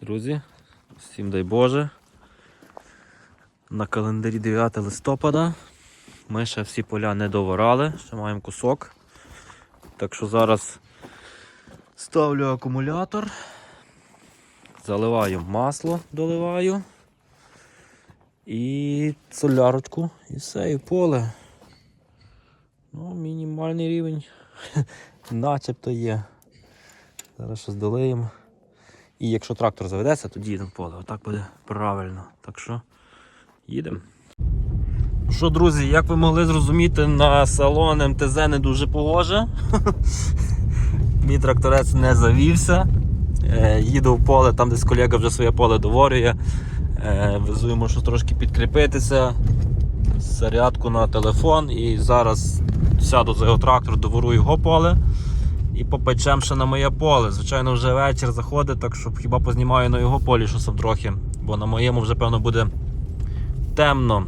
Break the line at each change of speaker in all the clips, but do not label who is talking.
Друзі, всім дай Боже. На календарі 9 листопада. Ми ще всі поля не доворали, ще маємо кусок. Так що зараз ставлю акумулятор, заливаю масло, доливаю і солярочку, і все, і поле. Ну, мінімальний рівень начебто є. Зараз щось долиємо. І якщо трактор заведеться, тоді їдемо в поле. Отак буде правильно. Так що їдемо. Ну Що, друзі, як ви могли зрозуміти, на салон МТЗ не дуже погоже. Мій тракторець не завівся. Е, їду в поле, там десь колега вже своє поле доворює. Е, везу йому щось трошки підкріпитися. Зарядку на телефон і зараз сяду за його трактор, доворую його поле і попечем ще на моє поле. Звичайно, вже вечір заходить, так що хіба познімаю на його полі щось трохи, бо на моєму вже певно буде темно.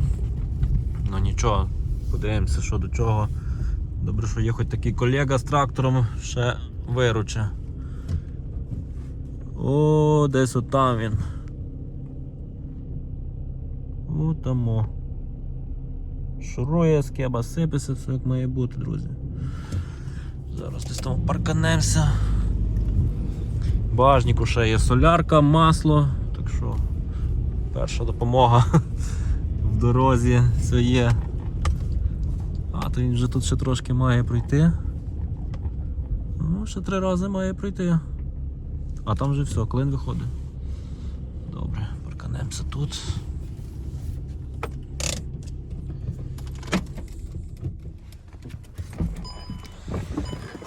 Ну нічого, подивимося, що до чого. Добре, що є хоч такий колега з трактором, ще вируче. О, десь отам він. О, тамо. Шурує, скеба, сипеться, все як має бути, друзі. Зараз десь там парканемося. В Багажнику ще є солярка, масло, так що перша допомога в дорозі все є. А, то він вже тут ще трошки має пройти. Ну, ще три рази має пройти. А там вже все, клин виходить. Добре, парканемося тут.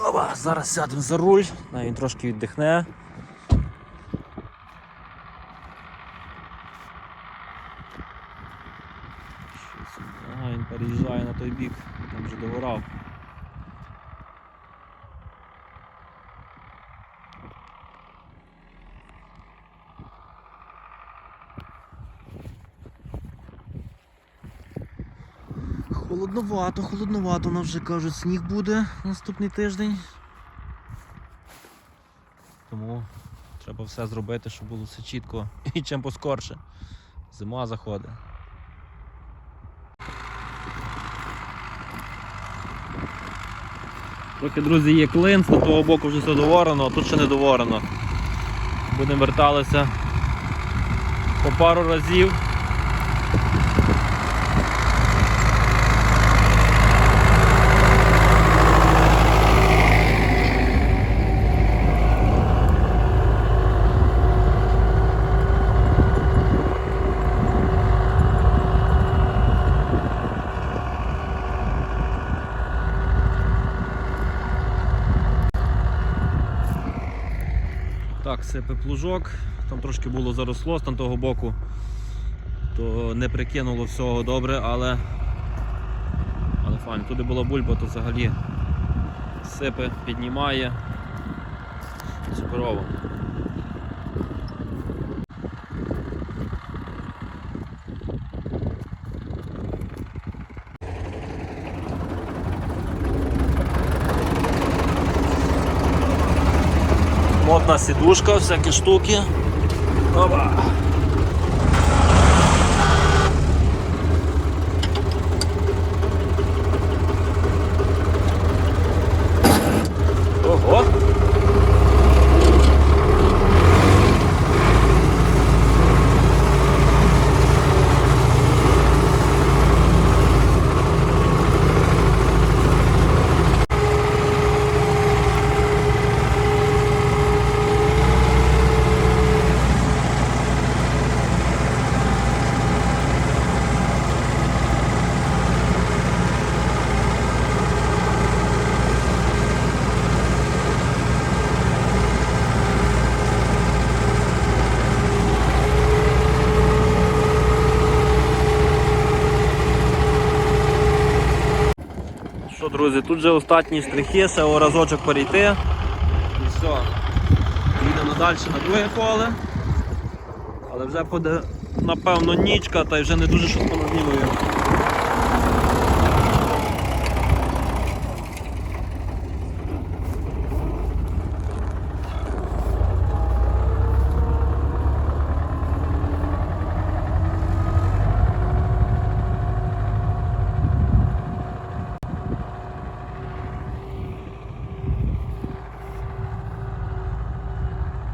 Опа, зараз сядемо за руль, він трошки віддихне. Ага, він переїжджає на той бік, там вже доворав. Холодновато, холодновато, нам вже кажуть, сніг буде наступний тиждень. Тому треба все зробити, щоб було все чітко і чим поскорше. Зима заходить. Трохи, друзі, є клин, з того боку вже все доворено, а тут ще не доворено. Будемо верталися по пару разів. Так, сипе плужок, там трошки було заросло з того боку, то не прикинуло всього добре, але але файно. Туди була бульба, то взагалі сипе, піднімає. Суперово. Модна сідушка, всякі штуки. Опа. Ого. Що, друзі, тут вже останні штрихи, ще разочок перейти. І все. Їдемо далі на друге поле. Але вже буде, напевно, нічка, та й вже не дуже щось поназнімує.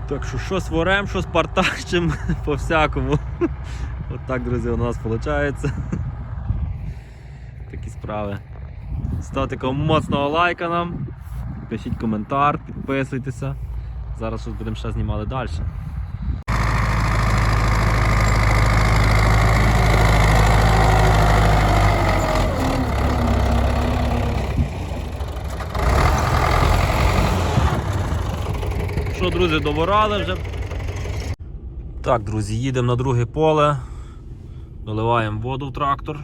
Так що щось ворем, що з партачим, по всякому. От так, друзі, у нас виходить. Такі справи. Ставте моцного лайка нам, пишіть коментар, підписуйтеся. Зараз будемо ще знімати далі. Друзі, доворали вже. Так, друзі, їдемо на друге поле. Доливаємо воду в трактор.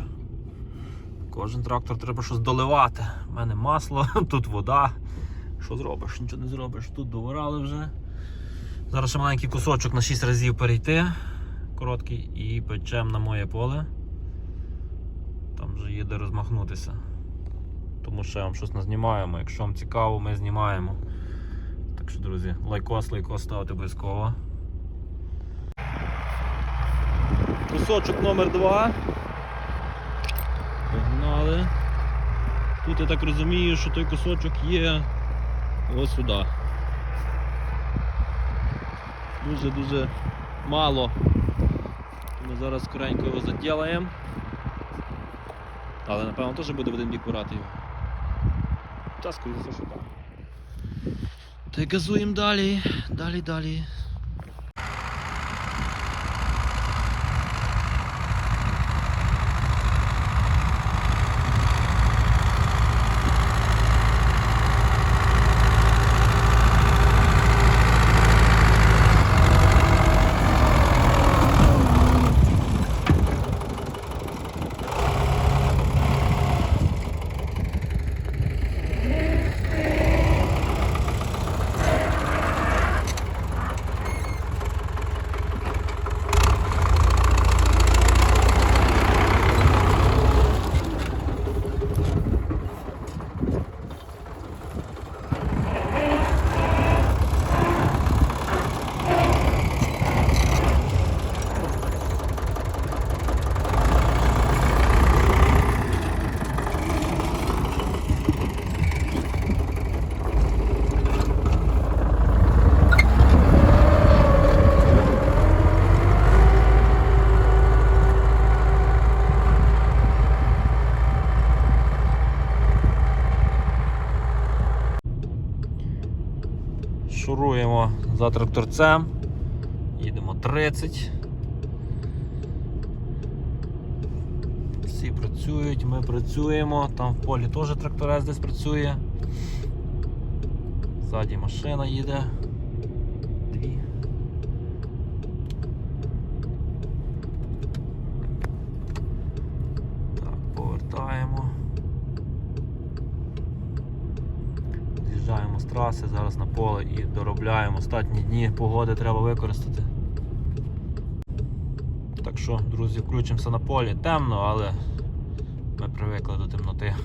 Кожен трактор треба щось доливати. У мене масло, тут вода. Що зробиш? Нічого не зробиш. Тут доворали вже. Зараз ще маленький кусочок на 6 разів перейти. Короткий, і печемо на моє поле. Там вже є де розмахнутися. Тому ще вам щось назнімаємо. Якщо вам цікаво, ми знімаємо. Так що, друзі, лайкос, лайкос ставити обов'язково. Кусочок номер 2 Погнали. Тут я так розумію, що той кусочок є ось сюди. Дуже-дуже мало. Ми зараз скоренько його заділаємо. Але напевно теж буде в один бік брати його. Та скоріше, що так. Й газуємо далі, далі, далі. За тракторцем. Їдемо 30. Всі працюють, ми працюємо, там в полі теж тракторець десь працює. Ззаді машина їде. З'їжджаємо з траси зараз на поле і доробляємо. Останні дні погоди треба використати. Так що, друзі, включимося на полі. Темно, але ми привикли до темноти.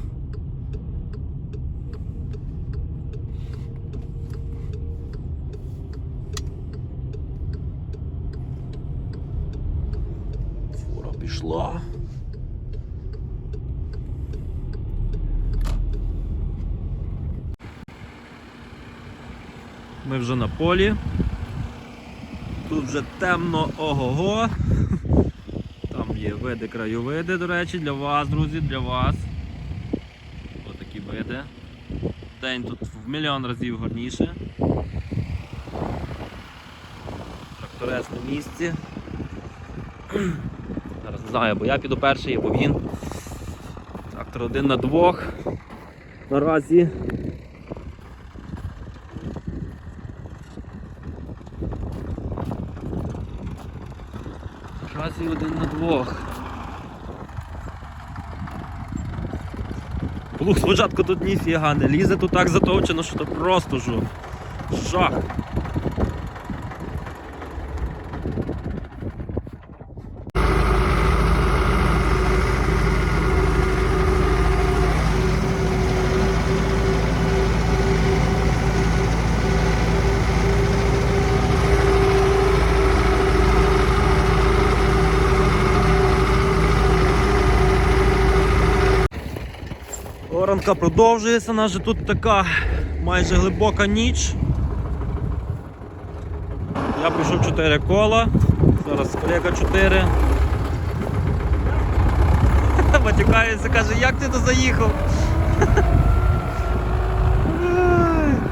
Фура пішла. Ми вже на полі. Тут вже темно ого-го. Там є види краєвиди, до речі, для вас, друзі, для вас. Ось такі види. День тут в мільйон разів гарніше. Тракторець на місці. Зараз не знаю, бо я піду перший, або він. Трактор один на двох. Наразі. Наразі один на двох. Плуг спочатку тут ніфіга не лізе, тут так затовчено, що то просто жух. Жах. Оранка продовжується, нас же тут така майже глибока ніч. Я пройшов 4 кола. Зараз колега 4. Матюкається, каже, як ти то заїхав?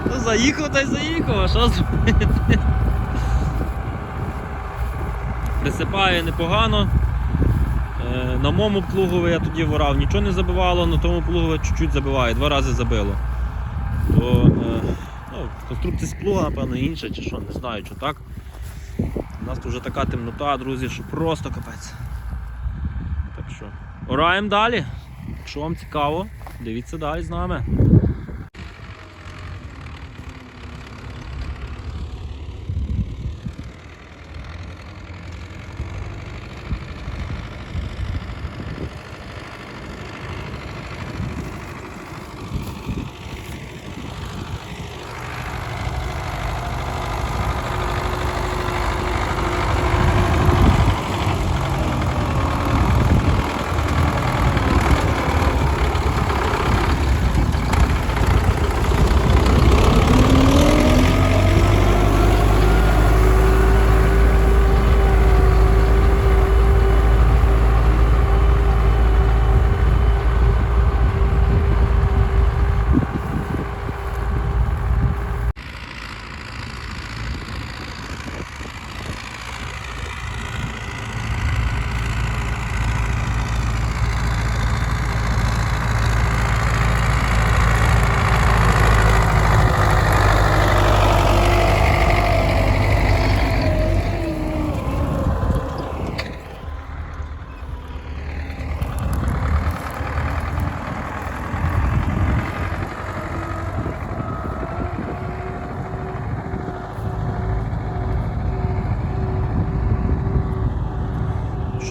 Ну заїхав та й заїхав, а що зробити? Присипає непогано. Е, На моєму плугові я тоді ворав, нічого не забивало, на тому плугові чуть-чуть забиває, два рази забило. То е, ну, конструкція з плуга, напевно, інша чи що, не знаю, що так. У нас тут вже така темнота, друзі, що просто капець. Так що, ораємо далі. Якщо вам цікаво, дивіться далі з нами.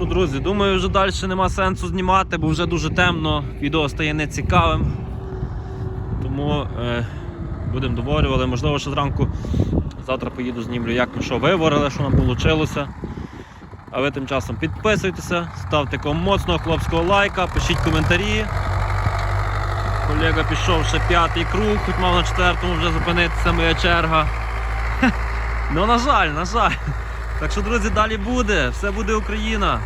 Друзі, думаю, вже далі нема сенсу знімати, бо вже дуже темно, відео стає нецікавим. Тому е, будемо доволювати. Можливо, що зранку завтра поїду знімлю, як ми що виворили, що нам вийшло. А ви тим часом підписуйтеся, ставте кому моцного хлопського лайка, пишіть коментарі. Колега пішов ще п'ятий круг, хоч мав на четвертому вже зупинитися моя черга. Ну, на жаль, на жаль. Так що, друзі, далі буде. Все буде Україна.